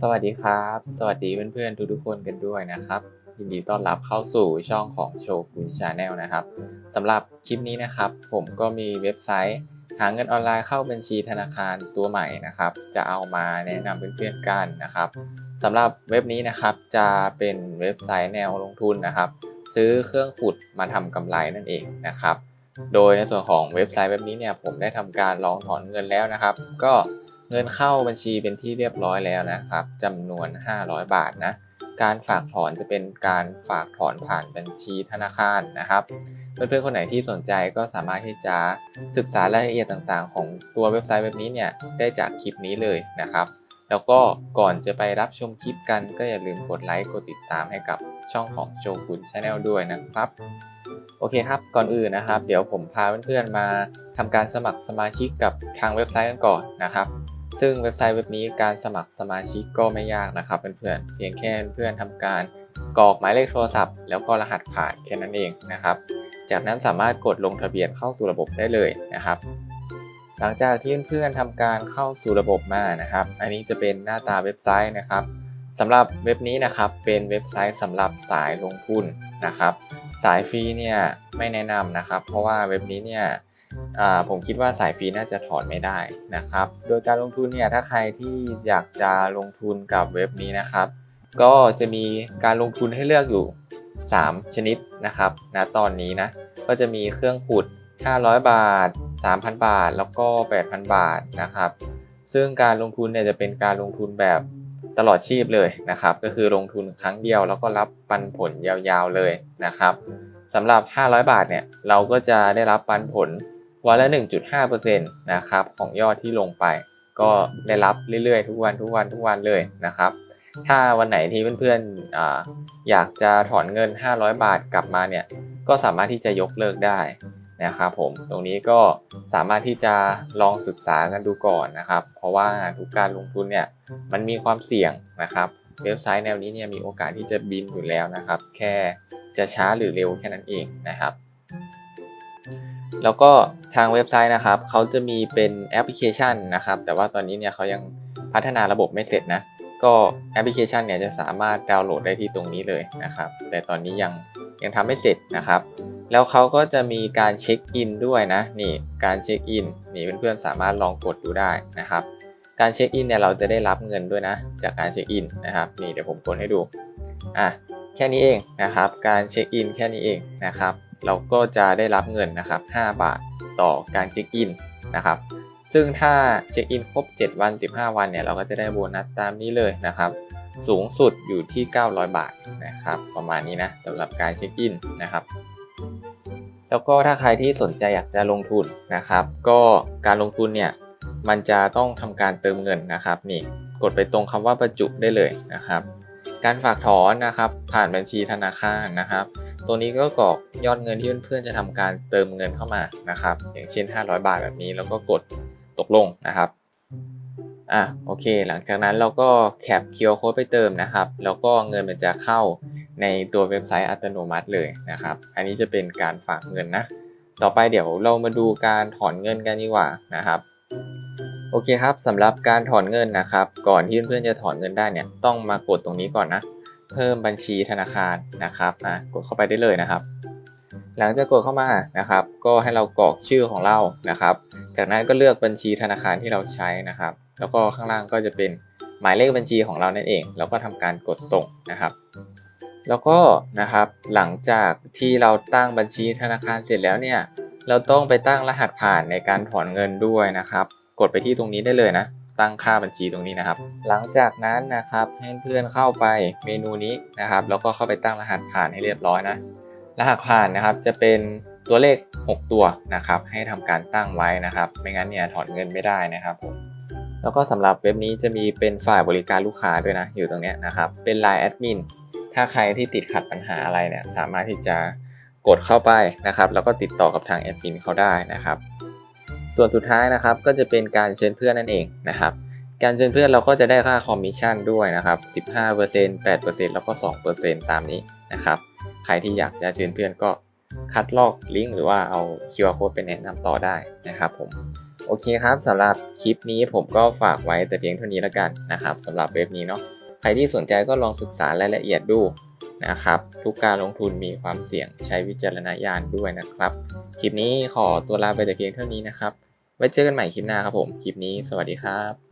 สวัสดีครับ สวัสดีเพื่อนๆทุกๆคนกันด้วยนะครับ ยินดีต้อนรับเข้าสู่ช่องของโชกุนชาแนลนะครับสำหรับคลิปนี้นะครับ ผมก็มีเว็บไซต์ หาเงินออนไลน์เข้าบัญชีธนาคารตัวใหม่นะครับ จะเอามาแนะนำเพื่อนๆกันนะครับสำหรับเว็บนี้นะครับจะเป็นเว็บไซต์แนวลงทุนนะครับ ซื้อเครื่องขุดมาทำกำไรนั่นเองนะครับ โดยในส่วนของเว็บไซต์เว็บนี้เนี่ยผมได้ทำการลองถอนเงินแล้วนะครับ ก็ เงินเข้าบัญชีเป็นที่เรียบร้อยแล้วนะครับจำนวน 500 บาทนะ การฝากถอนจะเป็นการฝากถอนผ่านบัญชีธนาคารนะครับ เพื่อนๆคนไหนที่สนใจก็สามารถที่จะศึกษารายละเอียดต่างๆ ของตัวเว็บไซต์เว็บนี้เนี่ยได้จากคลิปนี้เลยนะครับ แล้วก็ก่อนจะไปรับชมคลิปกันก็อย่าลืมกดไลค์กดติดตามให้กับช่องของโจกุนชาแนลด้วยนะครับโอเคครับ ก่อนอื่นนะครับ เดี๋ยวผมพาเพื่อนๆมาทำการสมัครสมาชิกกับทางเว็บไซต์กันก่อนนะครับ ซึ่งเว็บไซต์เว็บนี้การสมัครสมาชิกก็ไม่ยากนะครับเพื่อนๆเพียงแค่เพื่อนๆทำการกรอกหมายเลขโทรศัพท์ แล้วก็รหัสผ่านแค่นั้นเองนะครับ จากนั้นสามารถกดลงทะเบียนเข้าสู่ระบบได้เลยนะครับ หลังจากที่เพื่อนๆทำการเข้าสู่ระบบมานะครับ อันนี้จะเป็นหน้าตาเว็บไซต์นะครับสำหรับเว็บนี้นะครับเป็นเว็บไซต์สำหรับสายลงทุนนะครับ สายฟรีเนี่ยไม่แนะนำนะครับ เพราะว่าเว็บนี้เนี่ย ผมคิดว่าสายฟรีน่าจะถอนไม่ได้นะครับ โดยการลงทุนเนี่ยถ้าใครที่อยากจะลงทุนกับเว็บนี้นะครับ ก็จะมีการลงทุนให้เลือกอยู่ 3 ชนิดนะครับณตอนนี้นะก็จะมีเครื่องขุด 500 บาท 3,000 บาท แล้วก็ 8,000 บาทนะครับ ซึ่งการลงทุนเนี่ยจะเป็นการลงทุนแบบตลอดชีพเลยนะครับ ก็คือลงทุนครั้งเดียวแล้วก็รับปันผลยาวๆเลยนะครับสำหรับ 500 บาทเนี่ยเราก็จะได้รับปันผล วันละ 1.5%นะครับของยอดที่ลงไป ก็ได้รับเรื่อยๆ ทุกวันทุกวันทุกวันเลยนะครับ ถ้าวันไหนที่เพื่อนๆออยากจะถอนเงิน 500 บาทกลับมาเนี่ยก็สามารถที่จะยกเลิกได้นะครับผมตรงนี้ก็สามารถที่จะลองศึกษากันดูก่อนนะครับ เพราะว่าทุกการลงทุนเนี่ยมันมีความเสี่ยงนะครับเว็บไซต์แนวนี้เนี่ยมีโอกาสที่จะบินอยู่แล้วนะครับ แค่จะช้าหรือเร็วแค่นั้นเองนะครับ แล้วก็ทางเว็บไซต์นะครับเขาจะมีเป็นแอปพลิเคชันนะครับ แต่ว่าตอนนี้เนี่ยเขายังพัฒนาระบบไม่เสร็จนะ ก็แอปพลิเคชันเนี่ยจะสามารถดาวน์โหลดได้ที่ตรงนี้เลยนะครับ แต่ตอนนี้ยังยังทำไม่เสร็จนะครับ แล้วเขาก็จะมีการเช็คอินด้วยนะ นี่การเช็คอินนี่เพื่อนๆสามารถลองกดดูได้นะครับ การเช็คอินเนี่ยเราจะได้รับเงินด้วยนะ จากการเช็คอินนะครับ นี่เดี๋ยวผมกดให้ดู อะแค่นี้เองนะครับ การเช็คอินแค่นี้เองนะครับ เราก็จะได้รับเงินนะครับ 5 บาทต่อการเช็คอินนะครับ ซึ่งถ้าเช็คอินครบ 7 วัน 15 วันเนี่ยเราก็จะได้โบนัสตามนี้เลยนะครับ สูงสุดอยู่ที่ 900 บาทนะครับ ประมาณนี้นะสำหรับการเช็คอินนะครับ แล้วก็ถ้าใครที่สนใจอยากจะลงทุนนะครับ ก็การลงทุนเนี่ยมันจะต้องทำการเติมเงินนะครับนี่กดไปตรงคำว่าประจุได้เลยนะครับ การฝากถอนนะครับ ผ่านบัญชีธนาคารนะครับ ตัวนี้ก็กรอกยอดเงินที่เพื่อนๆจะทำการเติมเงินเข้ามานะครับ อย่างเช่น 500 บาทแบบนี้แล้วก็กดตกลงนะครับอะโอเค หลังจากนั้นเราก็แคป QR code ไปเติมนะครับ แล้วก็เงินมันจะเข้าในตัวเว็บไซต์อัตโนมัติเลยนะครับ อันนี้จะเป็นการฝากเงินนะ ต่อไปเดี๋ยวเรามาดูการถอนเงินกันดีกว่านะครับ โอเคครับสำหรับการถอนเงินนะครับ ก่อนที่เพื่อนๆจะถอนเงินได้เนี่ยต้องมากดตรงนี้ก่อนนะ เพิ่มบัญชีธนาคารนะครับอะกดเข้าไปได้เลยนะครับ หลังจากกดเข้ามานะครับ ก็ให้เรากรอกชื่อของเรานะครับ จากนั้นก็เลือกบัญชีธนาคารที่เราใช้นะครับ แล้วก็ข้างล่างก็จะเป็นหมายเลขบัญชีของเรานั่นเองแล้วก็ทำการกดส่งนะครับ แล้วก็นะครับหลังจากที่เราตั้งบัญชีธนาคารเสร็จแล้วเนี่ยเราต้องไปตั้งรหัสผ่านในการถอนเงินด้วยนะครับ กดไปที่ตรงนี้ได้เลยนะ ตั้งค่าบัญชีตรงนี้นะครับ หลังจากนั้นนะครับให้เพื่อนเข้าไปเมนูนี้นะครับ แล้วก็เข้าไปตั้งรหัสผ่านให้เรียบร้อยนะ รหัสผ่านนะครับจะเป็นตัวเลข 6 ตัวนะครับ ให้ทำการตั้งไว้นะครับ ไม่งั้นเนี่ยถอนเงินไม่ได้นะครับผมแล้วก็สำหรับเว็บนี้จะมีเป็นฝ่ายบริการลูกค้าด้วยนะ อยู่ตรงนี้นะครับ เป็น Line แอดมินถ้าใครที่ติดขัดปัญหาอะไรเนี่ยสามารถที่จะกดเข้าไปนะครับ แล้วก็ติดต่อกับทางแอดมินเขาได้นะครับ ส่วนสุดท้ายนะครับก็จะเป็นการเชิญเพื่อนนั่นเองนะครับ การเชิญเพื่อนเราก็จะได้ค่าคอมมิชชั่นด้วยนะครับ15% 8%แล้วก็ 2%ตามนี้นะครับใครที่อยากจะเชิญเพื่อนก็คัดลอกลิงก์หรือว่าเอา QR code ไปแนะนำต่อได้นะครับผมโอเคครับสำหรับคลิปนี้ผมก็ฝากไว้แต่เพียงเท่านี้แล้วกันนะครับสำหรับเว็บนี้เนาะใครที่สนใจก็ลองศึกษารายละเอียดดูนะครับทุกการลงทุนมีความเสี่ยงใช้วิจารณญาณด้วยนะครับ คลิปนี้ขอตัวลาไปแต่เพียงเท่านี้นะครับ ไว้เจอกันใหม่คลิปหน้าครับผม คลิปนี้สวัสดีครับ